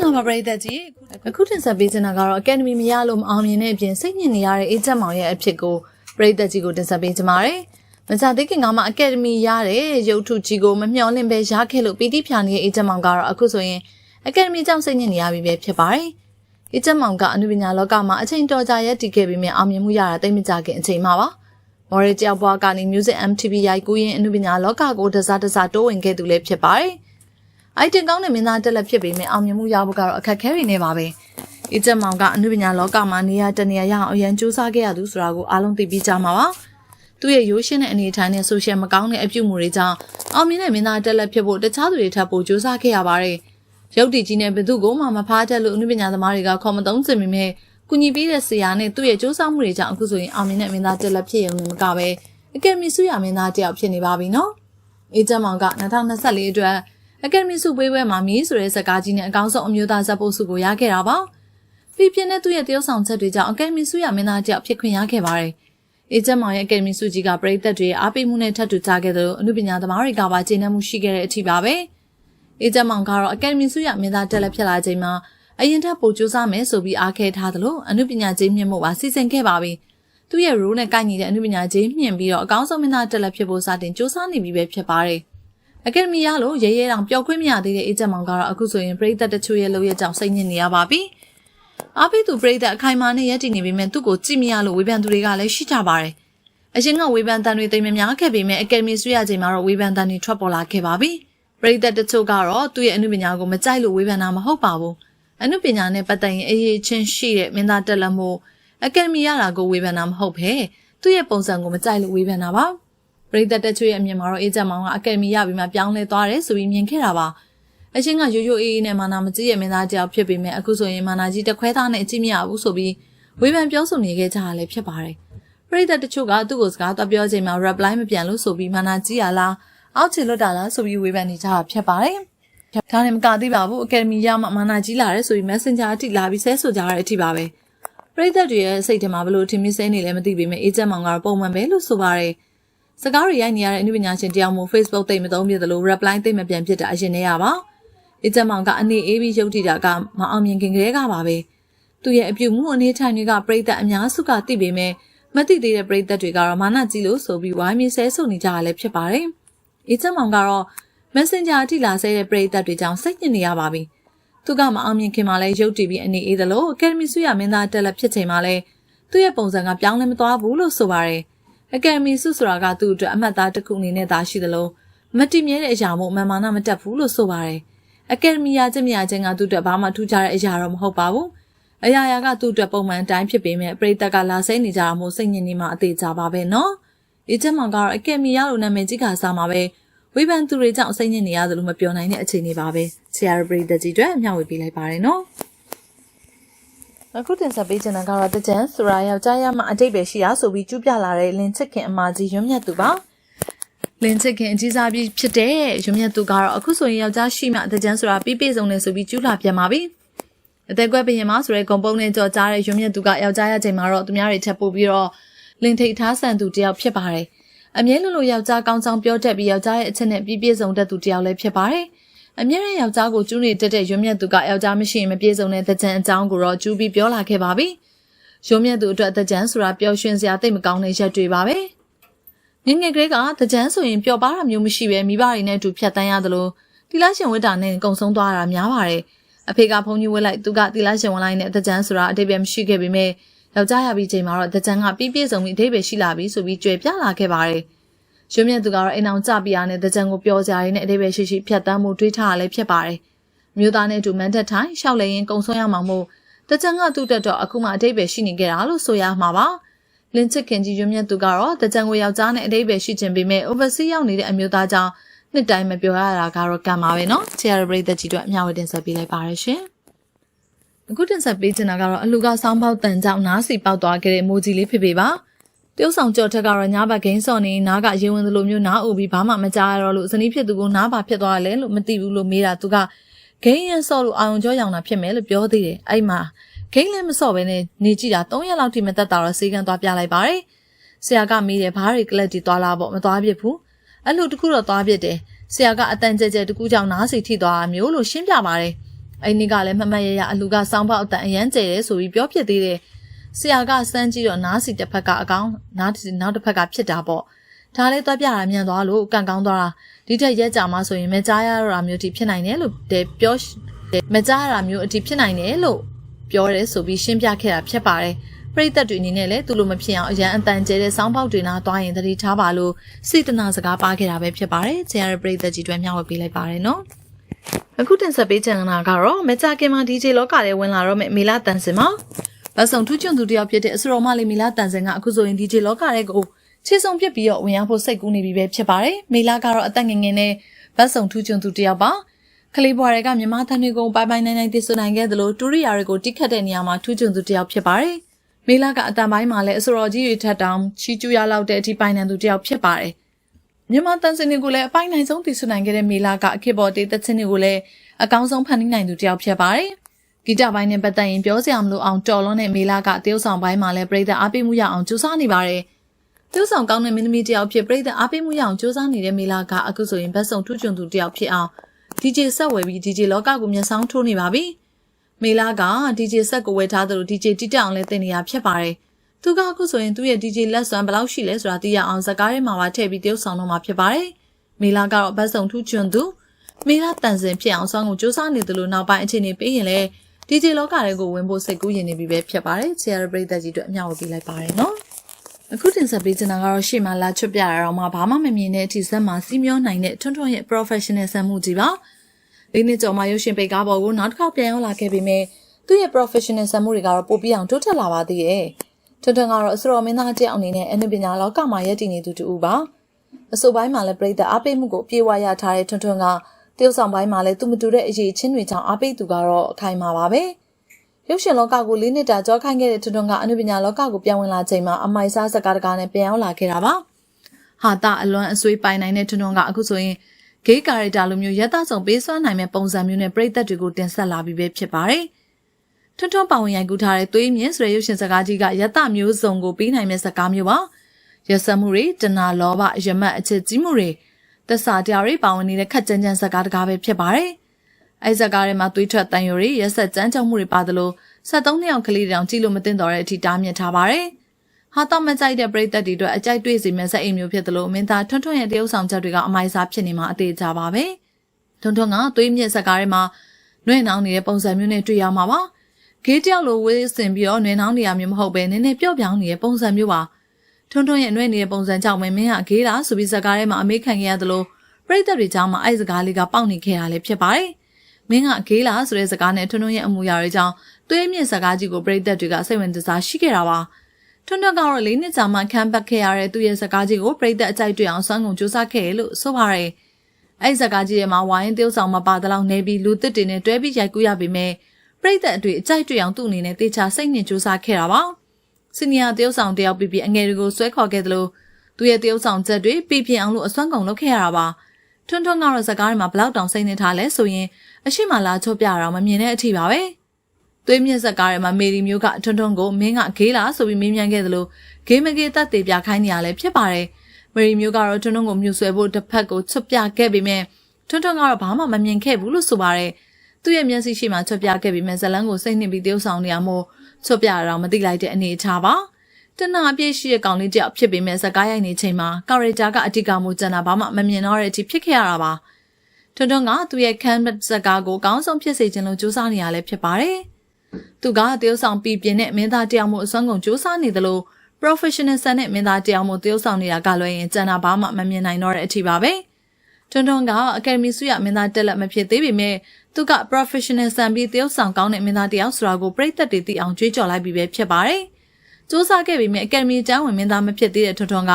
္ဂလာပါပရိသတ်ကြီးအခုတင်ဆက်ပေးချင်တာကတော့ Academy မရလို့မအောင်မြင်တဲ့အပြင်စိတ်ညစ်နေရတဲ့အေးချက်မောင်ရဲ့အဖြစ်ကိုပရိသတ်ကြီးကိုတင်ဆက်ပေးချင်ပါတယ်မကြသေးခင်ကမှ Academy ရတဲ့ရုပ်ထုကြီးကိုမမျှော်လင့်ပဲရခဲ့လို့ပီတိဖြာနေတဲ့အေးချက်မောင်ကတော့အခုဆိုရင် Academy ကြောင့်စိတ်ညစ်နေရပြီပဲဖြစ်ပါတယ်အေးချက်မောင်ကအနုပညာလောကမှာအချိန်တော်ကြာရက်တည်ခဲ့ပြီးမြအောင်မြင်မှုရတာတိတ်မကြခင်အချိန်မှာပါမော်ရီတယောက်ဘွားကနေ Music MTV ရိုက်ကူးရင်အနုပညာလောကကိုတစားတစားတိုးဝင်ခဲ့သူလည်းဖြစ်ပါတယ်။ အိုက်တင်ကောင်းတဲ့မင်းသားတက်လက်ဖြစ်ပေမဲ့အောင်မြင်မှုရဖို့ကတော့အခက်အခဲတွေနေပါပဲ။အစ်ချက်မောင်ကအနုပညာလောကမှာနေရာတနေရာရအောင်အရန်စူးစမ်းခဲ့ရသူဆိုတာကိုအားလုံးသိပြီးကြမှာပါ။သူ့ရဲ့ရိုးရှင်းတဲ့အနေအထိုင်နဲ့ဆိုရှယ်မကောင်းတဲ့အပြုအမူတွေကြောင့်အောင်မြင်တဲ့မင်းသားတက်လက်ဖြစ်ဖို့တခြားသူတွေထပ်ပိုစူးစမ်းခဲ့ရပါတယ်။ရုပ်တည်ကြီးနဲ့ဘယ်သူကိုမှမဖားတတ်လို့အနုပညာသမားတွေကခေါ်မသုံးစင်မိမဲ့ကုညီပေးတဲ့ဆရာနဲ့သူ့ရဲ့စူးစမ်းမှုတွေကြောင့်အခုဆိုရင်အောင်မြင်တဲ့မင်းသားတက်လက်ဖြစ်ရုံနဲ့မကပဲအကယ်ဒမီဆုရမင်းသားတယောက်ဖြစ်နေပါပြီနော်။အေဂျင့်မောင်က2024အတွက် အကယ်ဒမီဆုပေးပွဲမှာမီးဆိုတဲ့ဇာတ်ကားကြီးနဲ့အကောင်းဆုံးအမျိုးသားဇာတ်ပုတ်ဆုကိုရခဲ့တာပါ။ပြပြနဲ့သူ့ရဲ့တရုပ်ဆောင်ချက်တွေကြောင့်အကယ်ဒမီဆုရမင်းသားတယောက်ဖြစ်ခွင့်ရခဲ့ပါတယ်။အေဂျင့်မောင်ရဲ့အကယ်ဒမီဆုကြီးကပရိသတ်တွေအားပေးမှုနဲ့ထပ်တူကြခဲ့သလိုအမှုပညာသမားတွေကပါကျေနပ်မှုရှိခဲ့တဲ့အထိပါပဲ။အေဂျင့်မောင်ကတော့အကယ်ဒမီဆုရမင်းသားတက်လက်ဖြစ်လာချိန်မှာအရင်ထပ်ပို့ကြိုးစားမယ်ဆိုပြီးအားခဲထားသလိုအမှုပညာကြီးမြင့်မှုပါစီစဉ်ခဲ့ပါပြီ။သူ့ရဲ့ role နဲ့ကိုက်ညီတဲ့အမှုပညာကြီးမြင့်ပြီးတော့အကောင်းဆုံးမင်းသားတက်လက်ဖြစ်ဖို့စတင်စ조사နေပြီပဲဖြစ်ပါတယ်။ Academy ရလို့ရဲရဲတောင်ပျော်ခွင့်မရသေးတဲ့အေဂျင့်မောင်ကတော့အခုဆိုရင်ပရိသတ်တချို့ရဲ့လုပ်ရကြောင်စိတ်ညစ်နေရပါပြီ။အားပေးသူပရိသတ်အခိုင်အမာနဲ့ရက်တည်နေပေမဲ့သူ့ကိုကြည့်မရလို့ဝေဖန်သူတွေကလည်းရှိကြပါတယ်။အရင်ကဝေဖန်တန်တွေတိမ်မများခဲ့ပေမဲ့ Academy ဆွေးရချိန်မှာတော့ဝေဖန်တန်တွေထွက်ပေါ်လာခဲ့ပါပြီ။ပရိသတ်တချို့ကတော့သူ့ရဲ့အမှုပညာကိုမကြိုက်လို့ဝေဖန်တာမဟုတ်ပါဘူး။အမှုပညာနဲ့ပတ်သက်ရင်အရေးချင်းရှိတဲ့မင်းသားတက်လက်မှုအကယ်ဒမီရတာကိုဝေဖန်တာမဟုတ်ဘဲသူ့ရဲ့ပုံစံကိုမကြိုက်လို့ဝေဖန်တာပါ ပရိသတ်တက်ချွေရဲ့အမြင်မှာတော့အေဂျင့်မောင်ကအကယ်ဒမီရပြီးမှပြောင်းလဲသွားတယ်ဆိုပြီးမြင်ခဲ့တာပါအချင်းကရိုးရိုးအေးအေးနဲ့မာနာမကြီးရဲ့မင်းသားတယောက်ဖြစ်ပေမဲ့အခုဆိုရင်မာနာကြီးတခွဲသားနဲ့အကြည့်မရဘူးဆိုပြီးဝေဖန်ပြောဆိုနေခဲ့ကြတာလည်းဖြစ်ပါတယ်ပရိသတ်တချို့ကသူ့ကိုစကားတော့ပြောချိန်မှာ reply မပြန်လို့ဆိုပြီးမာနာကြီးရလားအောက်ချေလွတ်တာလားဆိုပြီးဝေဖန်နေကြတာဖြစ်ပါတယ်ဒါနဲ့မကသေးပါဘူးအကယ်ဒမီရမှမာနာကြီးလာတယ်ဆိုပြီး Messenger အထိလာပြီးဆဲဆိုကြရတဲ့အထိပါပဲ။ပရိသတ်တွေရဲ့စိတ်ထဲမှာဘလို့ထင်မြင်စဲနေလဲမသိပေမဲ့အေဂျင့်မောင်ကတော့ပုံမှန်ပဲလို့ဆိုပါတယ်။ စကားတွေရိုက်နေရတဲ့အနုပညာရှင်တယောက်မို့ Facebook သိမ့်မသုံးပြသလို reply သိမ့်မပြန်ဖြစ်တာအရင်နေရပါ။အေဂျင့်မောင်ကအနေအေးပြီးရုပ်တည်တာကမအောင်မြင်ခင်ကလေးကပါပဲ။သူ့ရဲ့အပြုမှုအနေထိုင်တွေကပရိသတ်အများစုကသိပေမဲ့မသိသေးတဲ့ပရိသတ်တွေကတော့မာနကြီးလို့ဆိုပြီးဝိုင်းမြဆဲဆုံနေကြရလဲဖြစ်ပါတယ်။အေဂျင့်မောင်ကတော့ Messenger အထိလာဆဲတဲ့ပရိသတ်တွေကြောင့်စိတ်ညစ်နေရပါပြီ။သူကမအောင်မြင်ခင်မှာလဲရုပ်တည်ပြီးအနေအေးသလိုအကယ်ဒမီဆုရမင်းသားတက်လက်ဖြစ်ချိန်မှာလဲသူ့ရဲ့ပုံစံကပြောင်းလဲမသွားဘူးလို့ဆိုပါတယ် အကယ်ဒမီဆုဆိုတာကသူ့အတွက်အမှတ်သားတစ်ခုအနေနဲ့သာရှိသလိုမတည်မြဲတဲ့အရာမို့မမာနမတက်ဘူးလို့ဆိုပါတယ်အကယ်ဒမီရချက်မြာချင်းကသူ့အတွက်ဘာမှထူးခြားတဲ့အရာတော့မဟုတ်ပါဘူးအရာရာကသူ့အတွက်ပုံမှန်တိုင်းဖြစ်ပေမဲ့ပရိသတ်ကလာဆဲနေကြတာမို့စိတ်ညစ်နေမှအသေးကြပါပဲနော်။ဒီချက်မှကတော့အကယ်မီရလို့နာမည်ကြီးကစားမှာပဲဝေဖန်သူတွေကြောင့်စိတ်ညစ်နေရတယ်လို့မပြောနိုင်တဲ့အခြေအနေပါပဲဆရာပရိသတ်ကြီးတွေမျှဝေပေးလိုက်ပါတယ်နော် အခုတင်ဆက်ပေးချင်တာကတော့တကြံဆိုရာယောက်ျားရမအတိတ်ပဲရှိရဆိုပြီးကျူးပြလာတဲ့လင်ချစ်ခင်အမကြီးရွံ့မြတ်သူပါလင်ချစ်ခင်အကြီးစားပြီးဖြစ်တဲ့ရွံ့မြတ်သူကတော့အခုဆိုရင်ယောက်ျားရှိမှတကြံဆိုတာပြီးပြည့်စုံနေဆိုပြီးကျူးလာပြန်ပါပြီအသက်ကွက်ဘရင်မဆိုတဲ့ဂုံပုံနဲ့ကြော်ကြားတဲ့ရွံ့မြတ်သူကယောက်ျားရချိန်မှာတော့သူများတွေချက်ပို့ပြီးတော့လင်ထိတ်ထားဆန်သူတယောက်ဖြစ်ပါတယ်။အမြဲလိုလိုယောက်ျားကောင်းဆောင်ပြောတတ်ပြီးယောက်ျားရဲ့အချက်နဲ့ပြည့်ပြည့်စုံတတ်သူတယောက်လည်းဖြစ်ပါတယ်။ အမြဲတမ်းယောက်ျားကိုကျူးနေတတ်တဲ့ရွံ့မြတ်သူကယောက်ျားမရှိရင်မပြည့်စုံတဲ့တကြံအကြောင်းကိုတော့ကျူးပြီးပြောလာခဲ့ပါပြီ။ရွံ့မြတ်သူအတွက်တကြံဆိုတာပျော်ရွှင်စရာတိတ်မကောင်းတဲ့ရက်တွေပါပဲ။ငငယ်ကလေးကတကြံဆိုရင်ပျော်ပါတာမျိုးမရှိပဲမိဘတွေနဲ့အတူဖြတ်တန်းရသလိုတီလာရှင်ဝတ်တာနဲ့ကုံဆုံးသွားတာများပါတယ်။အဖေကဖုန်းကြီးဝတ်လိုက်သူကတီလာရှင်ဝင်လိုက်နဲ့တကြံဆိုတာအတိတ်ပဲမရှိခဲ့ပေမဲ့ယောက်ျားရပြီးချိန်မှာတော့တကြံကပြီးပြည့်စုံပြီးအဓိပ္ပာယ်ရှိလာပြီဆိုပြီးကြွယ်ပြလာခဲ့ပါတယ်။ ရွှေမြတ်သူကတော့အိမ်အောင်ကြပြရတဲ့တကြံကိုပြောကြရင်းနဲ့အဓိပ္ပာယ်ရှိရှိဖြတ်တမ်းမှုတွေးထားရလဲဖြစ်ပါတယ်။မြို့သားနဲ့အတူမန်တက်ထိုင်ရှောက်လဲရင်ကုံဆွမ်းရမှာမို့တကြံကသူ့တက်တော့အခုမှအဓိပ္ပာယ်ရှိနေကြတာလို့ဆိုရမှာပါ။လင်းချစ်ခင်ကြီးရွှေမြတ်သူကတော့တကြံကိုယောက်ျားနဲ့အဓိပ္ပာယ်ရှိခြင်းပေမဲ့ overseas ရောက်နေတဲ့အမျိုးသားကြောင့်နှစ်တိုင်းမပြောရတာကတော့ကံပါပဲเนาะ။ Cherry Break တက်ကြီးတို့အမျှဝေတင်ဆက်ပေးလိုက်ပါရရှင်။အခုတင်ဆက်ပေးချင်တာကတော့အလူကဆောင်းပေါက်တန်ကြောင့်နားစီပေါက်သွားခဲ့တဲ့မိုးကြီးလေးဖြစ်ပေပါ တရုတ်ဆောင်ကြော်ထက်ကတော့ညဘက်ဂိမ်းစော်နေနားကရေဝင်သလိုမျိုးနားအုပ်ပြီးဘာမှမကြားရတော့လို့ဇနီးဖြစ်သူကနားပါဖြစ်သွားတယ်လို့မသိဘူးလို့မေးတာသူကဂိမ်းရန်စော်လို့အာရုံကြောရောင်တာဖြစ်မယ်လို့ပြောသေးတယ်အဲ့မှာဂိမ်းလည်းမစော့ပဲနဲ့နေကြည့်တာ3ရက်လောက်ထိမသက်တာတော့စေကန်းသွားပြလိုက်ပါတယ်ဆရာကမေးတယ်ဘာတွေကလပ်တီသွားလာပေါ့မသွားပြစ်ဘူးအဲ့လိုတခုတော့သွားပြစ်တယ်ဆရာကအတန်ကြဲကြဲတကူကြောင့်နားစီထိသွားမျိုးလို့ရှင်းပြပါတယ်အဲ့ဒီကလည်းမမတ်ရရအလူကစောင်းပေါက်အတန်အရန်ကျဲတယ်ဆိုပြီးပြောဖြစ်သေးတယ် ဆရာကစမ်းကြည့်တော့နားစီတစ်ဖက်ကအကောင်နားနောက်တစ်ဖက်ကဖြစ်တာပေါ့ဒါလေးသွားပြတာမြန်သွားလို့ကန်ကောင်းသွားတာဒီထက်ရက်ကြမှာဆိုရင်မကြားရတာမျိုးတိဖြစ်နိုင်တယ်လို့ပြောမကြားရတာမျိုးအတိဖြစ်နိုင်တယ်လို့ပြောတယ်ဆိုပြီးရှင်းပြခဲ့တာဖြစ်ပါတယ်ပရိသတ်တွေအနေနဲ့လည်းသူလိုမဖြစ်အောင်အရန်အတန်ကျဲတဲ့စောင်းပေါက်တွေနာသွားရင်တတိထားပါလို့စိတ်တနာစကားပါခဲ့တာပဲဖြစ်ပါတယ်။ဆရာရဲ့ပရိသတ်ကြီးတွေမျှဝေပေးလိုက်ပါတယ်နော်။အခုတင်ဆက်ပေးချင်တာကတော့မကြခင်မှာ DJ လောကထဲဝင်လာတော့မယ့်မေလာတန်စင်မှာ ဗတ်ဆောင်ထူးချွန်သူတယောက်ဖြစ်တဲ့အစရောမလေးမေလာတန်စင်ကအခုဆိုရင် DJ လောကထဲကိုခြေစုံပြစ်ပြီးတော့ဝင်ရောက်ဖို့စိတ်ကူးနေပြီပဲဖြစ်ပါတယ်။မေလာကတော့အသက်ငယ်ငယ်နဲ့ဗတ်ဆောင်ထူးချွန်သူတယောက်ပါ။ကလေးဘွားတွေကမြန်မာတန်တွေကိုပိုင်ပိုင်နိုင်နိုင်တည်ဆနိုင်ခဲ့သလိုတူရီယာတွေကိုတိခတ်တဲ့နေရာမှာထူးချွန်သူတယောက်ဖြစ်ပါတယ်။မေလာကအတန်ပိုင်းမှာလည်းအစရော်ကြီးတွေထက်တောင်ချီကျူရလောက်တဲ့အထိပိုင်နံသူတယောက်ဖြစ်ပါတယ်။မြန်မာတန်စင်တွေကိုလည်းအပိုင်းနိုင်ဆုံးတည်ဆနိုင်ခဲ့တဲ့မေလာကအခေပေါ်တေးသက်ချင်းတွေကိုလည်းအကောင်းဆုံးဖန်တီးနိုင်သူတယောက်ဖြစ်ပါတယ်။ ဂီတပိုင်းနဲ့ပတ်သက်ရင်ပြောစရာမလိုအောင်တော်လွန်တဲ့မေလာကတရုတ်ဆောင်ပိုင်းမှာလည်းပြည်သက်အားပေးမှုရအောင်ကြိုးစားနေပါတယ်။တရုတ်ဆောင်ကောင်းတဲ့မင်းသမီးတယောက်ဖြစ်ပြည်သက်အားပေးမှုရအောင်ကြိုးစားနေတဲ့မေလာကအခုဆိုရင်ဘတ်စုံထူးချွန်သူတယောက်ဖြစ်အောင် DJ ဆက်ဝယ်ပြီး DJ လောကကိုမျက်စောင်းထိုးနေပါပြီ။မေလာက DJ ဆက်ကိုဝယ်ထားသလို DJ တိတက်အောင်လည်းတင်နေရဖြစ်ပါတယ်။သူကအခုဆိုရင်သူ့ရဲ့ DJ လက်စွမ်းဘယ်လောက်ရှိလဲဆိုတာသိရအောင်ဇကားထဲမှာပါထည့်ပြီးတရုပ်ဆောင်တော့မှာဖြစ်ပါတယ်။မေလာကတော့ဘတ်စုံထူးချွန်သူမေလာတန်စင်ဖြစ်အောင်ဆောင်းကိုစူးစမ်းနေတယ်လို့နောက်ပိုင်းအခြေအနေပေးရင်လည်း DJ လောကတွေကိုဝင်ဖို့စိတ်ကူးရင်နေပြီပဲဖြစ်ပါတယ်။ Share ပရိသတ်ကြီးတို့အမျှဝေပေးလိုက်ပါတယ်နော်။အခုတင်ဆက်ပေးချင်တာကတော့ရှေ့မှာလာချွတ်ပြရအောင်မှဘာမှမမြင်တဲ့အထိဇက်မှာစီးမျောနိုင်တဲ့ထွန်းထွန်းရဲ့ professional ဆန်မှုကြီးပါ။လေးနှစ်ကျော်မှရုပ်ရှင်ပိတ်ကားပေါ်ကိုနောက်တစ်ခေါက်ပြန်ရောက်လာခဲ့ပေမဲ့သူ့ရဲ့ professional ဆံမှုတွေကတော့ပိုပြီးအောင်တိုးတက်လာပါသေးရဲ့။ထွန်းထွန်းကတော့အစတော်မင်းသားတယောက်အနေနဲ့အနုပညာလောကမှာရည်တည်နေသူတူပါ။အဆိုပိုင်းမှာလည်းပြည်သက်အားပေးမှုကိုပြေဝရထားတဲ့ထွန်းထွန်းက တရုတ်ဆောင်ပိုင်းမှာလည်းသူမတူတဲ့အရေးချင်းတွေကြောင့်အားပေးသူကတော့အခိုင်မာပါပဲ။ရုပ်ရှင်လောကကိုလေးနှစ်တာကြောခိုင်းခဲ့တဲ့ထွန်းထွန်းကအနုပညာလောကကိုပြန်ဝင်လာချိန်မှာအမိုက်စားစကားတကားနဲ့ပြန်ရောက်လာခဲ့တာပါ။ဟာတာအလွန်အဆွေးပိုင်နိုင်တဲ့ထွန်းထွန်းကအခုဆိုရင်ဂေးကာရက်တာလိုမျိုးရက်သားဆောင်ပေးစွမ်းနိုင်မဲ့ပုံစံမျိုးနဲ့ပြည်သက်တွေကိုတင်ဆက်လာပြီးပဲဖြစ်ပါတယ်။ထွန်းထွန်းပါဝင်ရိုက်ကူးထားတဲ့သွေးမြင့်ဆိုတဲ့ရုပ်ရှင်စကားကြီးကရက်သားမျိုးစုံကိုပေးနိုင်မဲ့စကားမျိုးပါ။ရက်စက်မှုတွေတနာလောဘရမတ်အချစ်ကြီးမှုတွေ သက်စာတရားတွေပါဝင်နေတဲ့ခက်ကြမ်းကြမ်းစကားတကားပဲဖြစ်ပါတယ်။အဲစကားတွေမှာသွေးထွက်တန်ရိုတွေရက်ဆက်ကြမ်းကြုတ်မှုတွေပါသလို73နှစ်အောင်ကလေးတောင်ကြည့်လို့မသိတော့တဲ့အထိတားမြစ်ထားပါတယ်။ဟာတော့မကြိုက်တဲ့ပရိသတ်တွေအတွက်အကြိုက်တွေ့စေမယ့်ဇက်အိမ်မျိုးဖြစ်တယ်လို့မင်းသားထွန်းထွန်းရဲ့တရုပ်ဆောင်ချက်တွေကအမိုက်စားဖြစ်နေမှာအသေးကြပါပဲထွန်းထွန်းကသွေးမြင့်ဇက်ကားထဲမှာနှွဲ့နှောင်းနေတဲ့ပုံစံမျိုးနဲ့တွေ့ရမှာပါဂေးတယောက်လိုဝေးစင်ပြီးတော့နှွဲ့နှောင်းနေရမျိုးမဟုတ်ပဲနည်းနည်းပျော့ပြောင်းနေတဲ့ပုံစံမျိုးပါ ထွန်းထွန်းရဲ့နှွဲ့နေတဲ့ပုံစံကြောင့်မင်းကဂေးလားဆိုပြီးဇက်ကားထဲမှာအမေးခံခဲ့ရသလိုပရိသတ်တွေကြားမှာအဲ့စကားလေးကပေါက်နေခဲ့တာလည်းဖြစ်ပါတယ်မင်းကဂေးလားဆိုတဲ့စကားနဲ့ထွန်းထွန်းရဲ့အမူအရာတွေကြောင့်သွေးမြင့်စကားကြီးကိုပရိသတ်တွေကစိတ်ဝင်စားရှိခဲ့တာပါ။ထွန်းထွန်းကတော့လေးနှစ်ကြာမှခံပတ်ခဲ့ရတဲ့သူ့ရဲ့စကားကြီးကိုပြိသက်အကြိုက်တွေ့အောင်စွမ်းကုန်စူးစမ်းခဲ့ရလို့ဆိုပါရယ်အဲ့စကားကြီးထဲမှာဝိုင်း tiêu ဆောင်မပါတဲ့လောက်နေပြီးလူတစ်တွေနဲ့တွဲပြီးရိုက်ကူးရပေမဲ့ပြိသက်အတွေ့အကြိုက်တွေ့အောင်သူ့အနေနဲ့တေချာစိတ်ညစ်စူးစမ်းခဲ့တာပါ စီနီယာ tiêu ဆောင်တယောက်ပြီးပြီးအငယ်တွေကိုဆွဲခေါ်ခဲ့တယ်လို့သူ့ရဲ့ tiêu ဆောင်ချက်တွေပြပြအောင်လို့အစွမ်းကုန်လုပ်ခဲ့ရတာပါထွန်းထွန်းကတော့စကားထဲမှာဘလောက်တောင်စိတ်နေထားလဲဆိုရင်အရှိမလာချော့ပြတာမမြင်တဲ့အထိပါပဲသွေးမြင့်ဆက်ကားထဲမှာမေရီမျိုးကထွန်းထွန်းကိုမင်းကဂေးလားဆိုပြီးမေးမြန်းခဲ့သလိုဂေးမဂေးတက်သေးပြခိုင်းနေရလဲဖြစ်ပါတယ်။မေရီမျိုးကတော့ထွန်းထွန်းကိုမြူဆွဲဖို့တစ်ဖက်ကိုချွတ်ပြခဲ့ပေမဲ့ထွန်းထွန်းကတော့ဘာမှမမြင်ခဲ့ဘူးလို့ဆိုပါတယ်။သူ့ရဲ့မျက်စိရှိမှချွတ်ပြခဲ့ပေမဲ့ဇလန်းကိုစိတ်နှိပ်ပြီးတရုပ်ဆောင်နေရမို့ ချွတ်ပြတော့မသိလိုက်တဲ့အနေအထားပါ။တနာအပြည့်ရှိတဲ့ကောင်လေးတယောက်ဖြစ်ပေမဲ့ဇကားရိုက်နေချိန်မှာကာရက်တာကအတိကမှုကျန်တာဘာမှမမြင်တော့တဲ့အထိဖြစ်ခဲ့ရတာပါ။ထွန်းထွန်းကသူ့ရဲ့ခံဇကားကိုအကောင်းဆုံးဖြစ်စေချင်လို့ကြိုးစားနေရလဲဖြစ်ပါတယ်။သူကတရုတ်ဆောင်ပြည်ပြင်းနဲ့မင်းသားတယောက်မို့အစွမ်းကုန်စူးစမ်းနေသလို professional ဆန်နဲ့မင်းသားတယောက်မို့တရုတ်ဆောင်နေတာကလွှဲရင်ကျန်တာဘာမှမမြင်နိုင်တော့တဲ့အထိပါပဲထွန်းထွန်းကအကယ်ဒမီဆုရမင်းသားတက်လက်မဖြစ်သေးပေမဲ့ သူက professional ဆန်ပြီးတရုတ်ဆောင်ကောင်းတဲ့မင်းသားတယောက်ဆိုတာကိုပြည်သက်တွေသိအောင်ကြွေးကြော်လိုက်ပြီးပဲဖြစ်ပါတယ်စူးစမ်းခဲ့ပေမဲ့အကယ်ဒမီကျောင်းဝင်မင်းသားမဖြစ်သေးတဲ့ထွန်းထွန်းက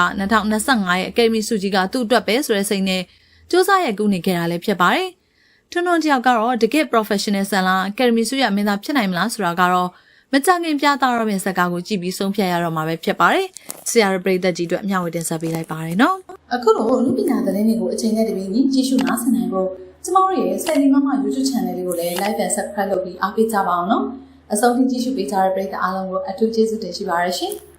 2025ရဲ့အကယ်ဒမီဆုကြီးကသူ့အတွက်ပဲဆိုတဲ့စိတ်နဲ့စူးစမ်းရကူနေခဲ့တာလည်းဖြစ်ပါတယ်။ထွန်းထွန်းတယောက်ကတော့တကယ် professional ဆန်လား academy ဆုရမင်းသားဖြစ်နိုင်မလားဆိုတာကတော့မကြခင်ပြသတော့မယ့်ဇာတ်ကားကိုကြည့်ပြီးဆုံးဖြတ်ရတော့မှာပဲဖြစ်ပါတယ်။ဆရာရပရိသတ်ကြီးတို့အမျှဝေတင်ဆက်ပေးလိုက်ပါတယ်နော်။အခုလိုလူပညာသတင်းတွေကိုအချိန်နဲ့တပြေးညီကြည့်ရှုနားဆင်နိုင်ဖို့ ကျမတို့ရဲ့ Sandy Mama YouTube channel လေးကိုလည်း like and subscribe လုပ်ပြီးအားပေးကြပါအောင်နော်။အဆုံးထိကြည့်ရှုပေးကြတဲ့ပရိသတ်အားလုံးကိုအထူးကျေးဇူးတင်ရှိပါရရှင်။